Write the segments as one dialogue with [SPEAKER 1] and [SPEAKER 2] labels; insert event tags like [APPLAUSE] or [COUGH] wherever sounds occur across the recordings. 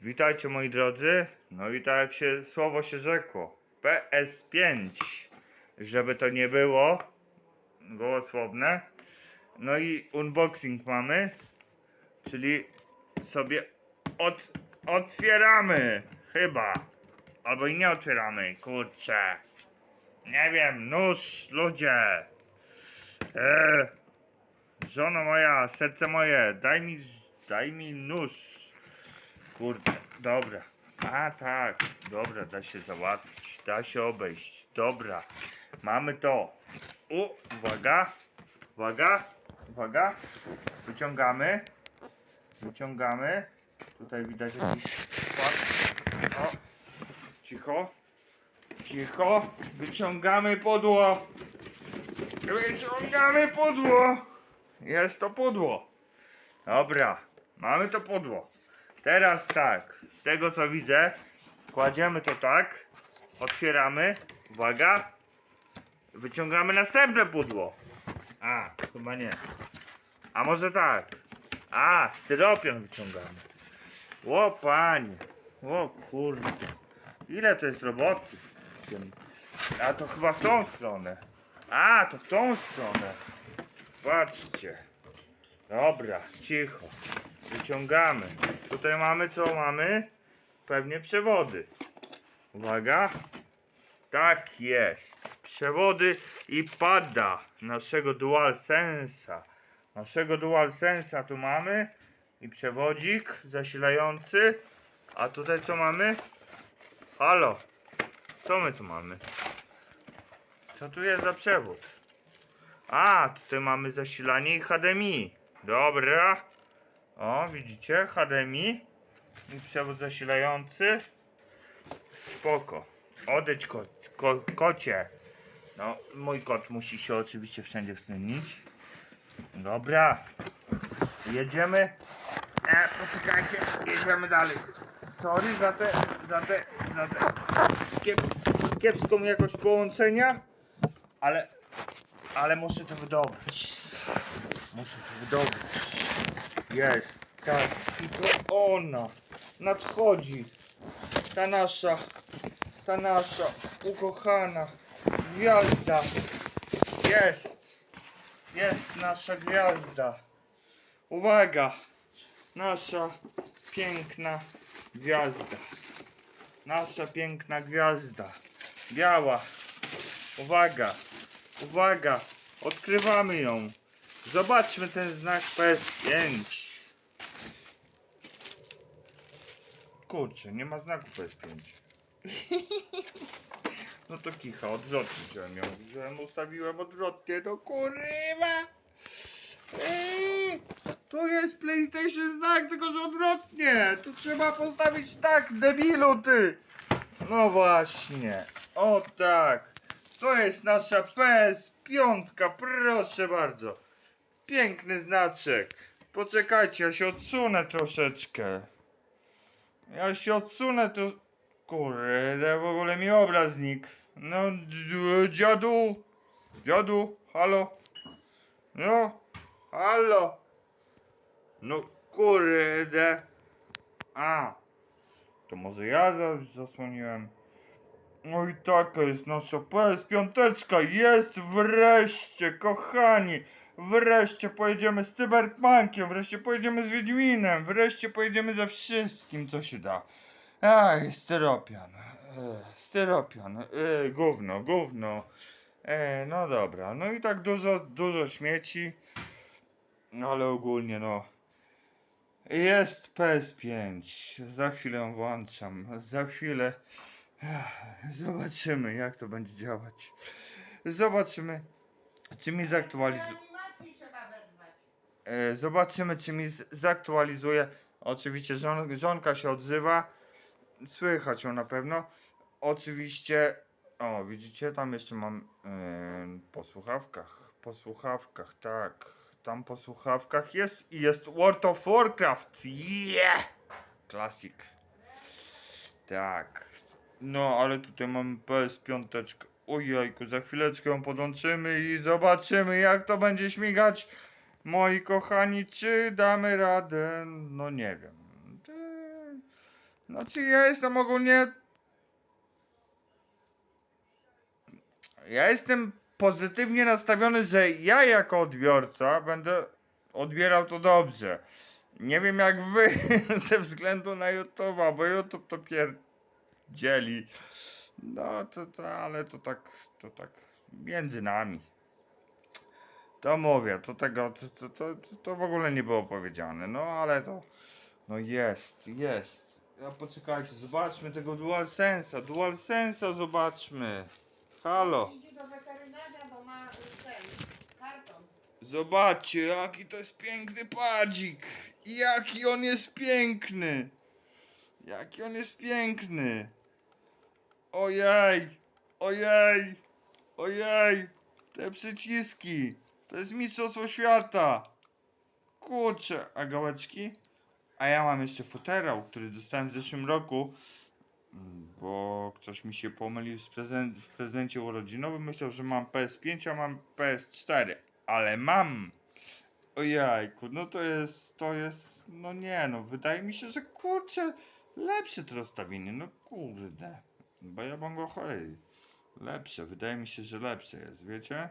[SPEAKER 1] Witajcie moi drodzy. No i tak jak się słowo się rzekło. PS5. Żeby to nie było gołosłowne. No i unboxing mamy. Czyli sobie od, otwieramy. Chyba. Albo i nie otwieramy. Kurczę. Nie wiem. Nóż, ludzie. Eee. Żono moja, serce moje, daj mi, daj mi nóż. Kurde, dobra. A tak, dobra, da się załatwić, da się obejść. Dobra, mamy to. U, uwaga, uwaga, uwaga. Wyciągamy, wyciągamy. Tutaj widać jakiś płat. O, cicho, cicho. Wyciągamy pudło. Wyciągamy pudło. Jest to pudło. Dobra, mamy to pudło. Teraz tak, z tego co widzę, kładziemy to tak, otwieramy, uwaga, wyciągamy następne pudło. A, chyba nie. A może tak. A, styropian wyciągamy. O panie, o kurde. Ile to jest roboty? A to chyba w tą stronę. A, to w tą stronę. Patrzcie. Dobra, cicho. Wyciągamy. Tutaj mamy co mamy? Pewnie przewody. Uwaga. Tak jest. Przewody i pada naszego DualSense'a. Naszego DualSense'a tu mamy. I przewodzik zasilający. A tutaj co mamy? Halo. Co my tu mamy? Co tu jest za przewód? A, tutaj mamy zasilanie i HDMI. Dobra. O, widzicie? HDMI. Przewód zasilający. Spoko. Odejdź ko ko kocie. No, mój kot musi się oczywiście wszędzie wstydzić. Dobra. Jedziemy. E, poczekajcie. Jedziemy dalej. Sorry za te, za te, za te kiep, kiepską jakość połączenia. Ale, ale muszę to wydobyć. Muszę to wydobyć. Jest, tak. I to ona nadchodzi. Ta nasza, ta nasza ukochana gwiazda. Jest, jest nasza gwiazda. Uwaga, nasza piękna gwiazda. Nasza piękna gwiazda. Biała. Uwaga, uwaga, odkrywamy ją. Zobaczmy ten znak PS5. Kurczę, nie ma znaku PS5. No to kicha, odwrotnie wziąłem ją. Wziąłem, ustawiłem odwrotnie, no kurwa! Eee, to jest PlayStation znak, tylko że odwrotnie! Tu trzeba postawić tak, debilu ty! No właśnie, o tak! To jest nasza PS5, proszę bardzo. Piękny znaczek. Poczekajcie, ja się odsunę troszeczkę. Ja się odsunę to... Kurde, w ogóle mi obraz znikł. No, dziadu. Dziadu, halo. No, halo. No, kurde. A, to może ja za- zasłoniłem. No i taka jest nasza PS5. Jest wreszcie, kochani. Wreszcie pojedziemy z Cyberpunkiem, wreszcie pojedziemy z Wiedźminem, wreszcie pojedziemy ze wszystkim, co się da. Aj, styropian. E, styropian. E, gówno, gówno. E, no dobra, no i tak dużo, dużo śmieci. No ale ogólnie no. Jest PS5. Za chwilę włączam. Za chwilę. Zobaczymy, jak to będzie działać. Zobaczymy, czy mi zaktualizuje.
[SPEAKER 2] Reanimacji trzeba wezwać.
[SPEAKER 1] E, Zobaczymy, czy mi zaktualizuje. Oczywiście żon, żonka się odzywa. Słychać ją na pewno. Oczywiście. O, widzicie, tam jeszcze mam em, po słuchawkach. Po słuchawkach, tak. Tam po słuchawkach jest i jest World of Warcraft. Yeah! Klasik. Tak. No, ale tutaj mamy PS5. Ojejku, za chwileczkę ją podłączymy i zobaczymy, jak to będzie śmigać. Moi kochani, czy damy radę? No nie wiem. Znaczy ja jestem ogólnie... Ja jestem pozytywnie nastawiony, że ja jako odbiorca będę odbierał to dobrze. Nie wiem jak wy [LAUGHS] ze względu na YouTube'a, bo YouTube to pierdzieli. No to, to, ale to tak, to tak między nami. To mówię, to tego, to, to, to, w ogóle nie było powiedziane, no ale to, no jest, jest. Ja poczekajcie, zobaczmy tego DualSense'a, DualSense'a zobaczmy. Halo.
[SPEAKER 2] Idzie do weterynarza, bo ma y, ten karton.
[SPEAKER 1] Zobaczcie, jaki to jest piękny padzik. Jaki on jest piękny. Jaki on jest piękny. Ojej, ojej, ojej. Te przyciski. To jest mistrzostwo świata. Kurczę, a gałeczki? A ja mam jeszcze futerał, który dostałem w zeszłym roku. Bo ktoś mi się pomylił z prezent, w prezencie urodzinowym. Myślał, że mam PS5, a mam PS4 ale mam. Ojajku, no to jest, to jest, no nie no, wydaje mi się, że kurczę, lepsze to rozstawienie, no kurde, bo ja mam go chory. Lepsze, wydaje mi się, że lepsze jest, wiecie?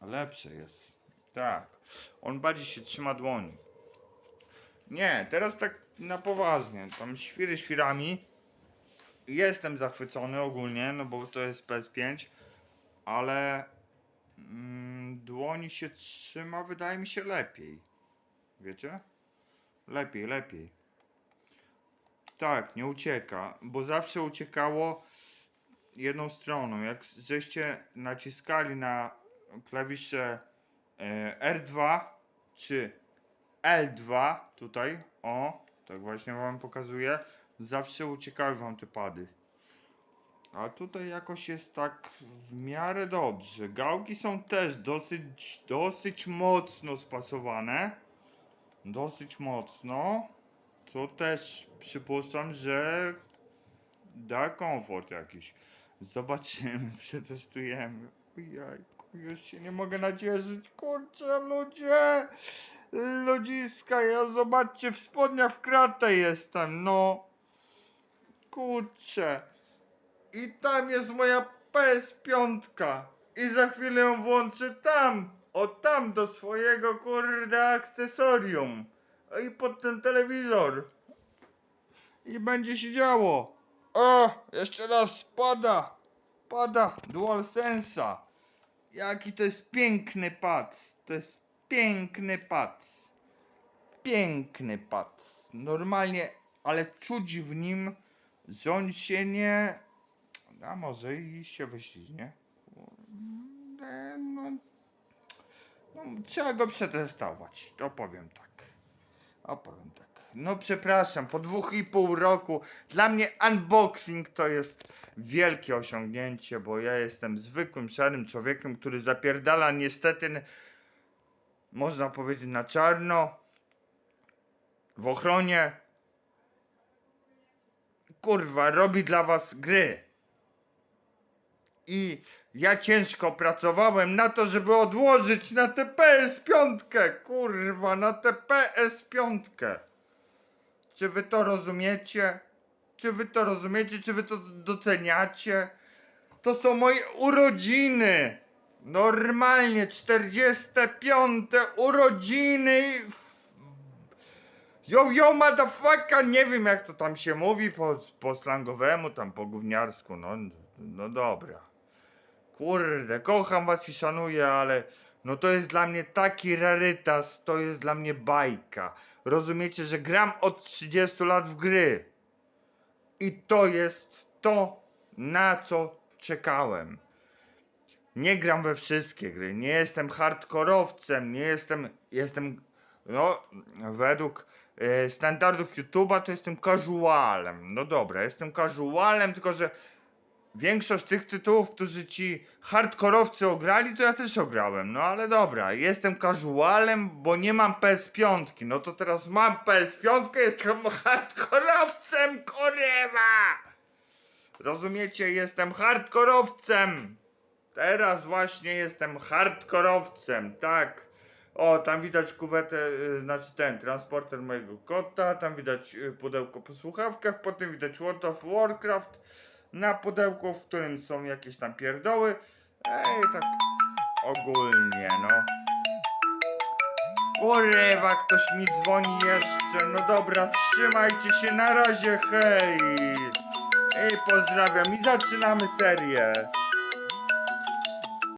[SPEAKER 1] Lepsze jest, tak. On bardziej się trzyma dłoni. Nie, teraz tak na poważnie, tam świry świrami. Jestem zachwycony ogólnie, no bo to jest PS5, ale mm, dłoni się trzyma, wydaje mi się lepiej. Wiecie? Lepiej, lepiej. Tak, nie ucieka, bo zawsze uciekało jedną stroną. Jak żeście naciskali na klawisze e, R2 czy L2 tutaj, o, tak właśnie wam pokazuję, zawsze uciekały wam te pady. A tutaj jakoś jest tak w miarę dobrze. Gałki są też dosyć, dosyć mocno spasowane. Dosyć mocno. Co też przypuszczam, że da komfort jakiś. Zobaczymy, [LAUGHS] przetestujemy. Już się nie mogę nacieszyć. Kurczę, ludzie! Ludziska, ja zobaczcie, w spodniach w kratę jestem, no. Kurczę. I tam jest moja PS5. I za chwilę ją włączę tam. O tam do swojego kurde akcesorium. I pod ten telewizor. I będzie się działo. O, jeszcze raz pada. Pada DualSense'a. Jaki to jest piękny pad. To jest piękny pad. Piękny pad. Normalnie, ale czuć w nim, że a może i się wyślizgnie. Kurde, No, no, trzeba go przetestować, to powiem tak. Opowiem tak. No przepraszam, po dwóch i pół roku dla mnie unboxing to jest wielkie osiągnięcie, bo ja jestem zwykłym, szarym człowiekiem, który zapierdala niestety, można powiedzieć, na czarno, w ochronie. Kurwa, robi dla was gry. I ja ciężko pracowałem na to, żeby odłożyć na tę PS5. Kurwa, na tę PS5. Czy wy to rozumiecie? Czy wy to rozumiecie? Czy wy to doceniacie? To są moje urodziny. Normalnie 45 urodziny. Yo, yo, motherfucker, nie wiem jak to tam się mówi po, po slangowemu, tam po gówniarsku, no, no dobra. Kurde, kocham was i szanuję, ale no to jest dla mnie taki rarytas, to jest dla mnie bajka. Rozumiecie, że gram od 30 lat w gry. I to jest to, na co czekałem. Nie gram we wszystkie gry, nie jestem hardkorowcem, nie jestem, jestem, no, według e, standardów YouTube'a to jestem casualem. No dobra, jestem casualem, tylko że większość tych tytułów, którzy ci hardkorowcy ograli, to ja też ograłem. No ale dobra, jestem casualem, bo nie mam PS5. No to teraz mam PS5, jestem hardkorowcem, kurwa! Rozumiecie, jestem hardkorowcem. Teraz właśnie jestem hardkorowcem, tak. O, tam widać kuwetę, y, znaczy ten, transporter mojego kota, tam widać y, pudełko po słuchawkach, potem widać World of Warcraft na pudełku, w którym są jakieś tam pierdoły. Ej, tak ogólnie, no. Kurwa, ktoś mi dzwoni jeszcze. No dobra, trzymajcie się, na razie, hej. Ej, pozdrawiam i zaczynamy serię.